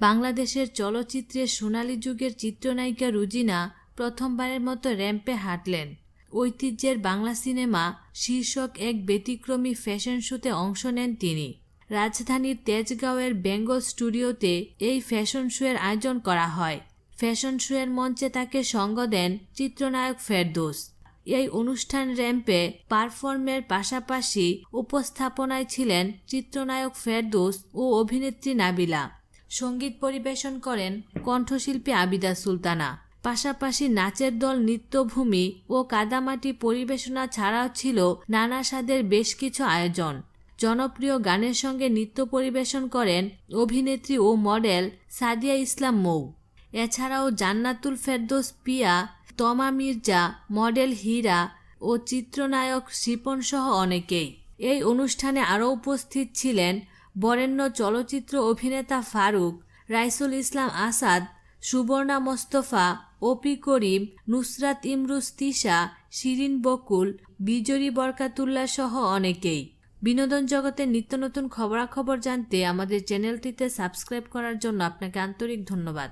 বাংলাদেশের চলচ্চিত্রে সোনালী যুগের চিত্রনায়িকা রুজিনা প্রথমবারের মতো র্যাম্পে হাঁটলেন। ঐতিহ্যের বাংলা সিনেমা শীর্ষক এক ব্যতিক্রমী ফ্যাশন শোতে অংশ নেন তিনি। রাজধানীর তেজগাঁওয়ের বেঙ্গল স্টুডিওতে এই ফ্যাশন শোয়ের আয়োজন করা হয়। ফ্যাশন শোয়ের মঞ্চে তাকে সঙ্গ দেন চিত্রনায়ক ফেরদোস। এই অনুষ্ঠান র্যাম্পে পারফর্মের পাশাপাশি উপস্থাপনায় ছিলেন চিত্রনায়ক ফেরদোস ও অভিনেত্রী নাবিলা। সংগীত পরিবেশন করেন কণ্ঠশিল্পী আবিদা সুলতানা। পাশাপাশি নাচের দল নৃত্যভূমি ও কাদামাটি পরিবেশনা ছাড়াও ছিল নানা স্বাদের বেশ কিছু আয়োজন। জনপ্রিয় গানের সঙ্গে নৃত্য পরিবেশন করেন অভিনেত্রী ও মডেল সাদিয়া ইসলাম মৌ। এছাড়াও জান্নাতুল ফেরদৌস পিয়া, তমা মির্জা, মডেল হীরা ও চিত্রনায়ক শিপন সহ অনেকেই। এই অনুষ্ঠানে আরও উপস্থিত ছিলেন বরেণ্য চলচ্চিত্র অভিনেতা ফারুক, রাইসুল ইসলাম আসাদ, সুবর্ণা মোস্তফা ওপি করিম, নুসরাত ইমরুজ তিশা, শিরিন বকুল বিজরি বরকাতুল্লাহ সহ অনেকেই। বিনোদন জগতের নিত্য নতুন খবরাখবর জানতে আমাদের চ্যানেলটিতে সাবস্ক্রাইব করার জন্য আপনাকে আন্তরিক ধন্যবাদ।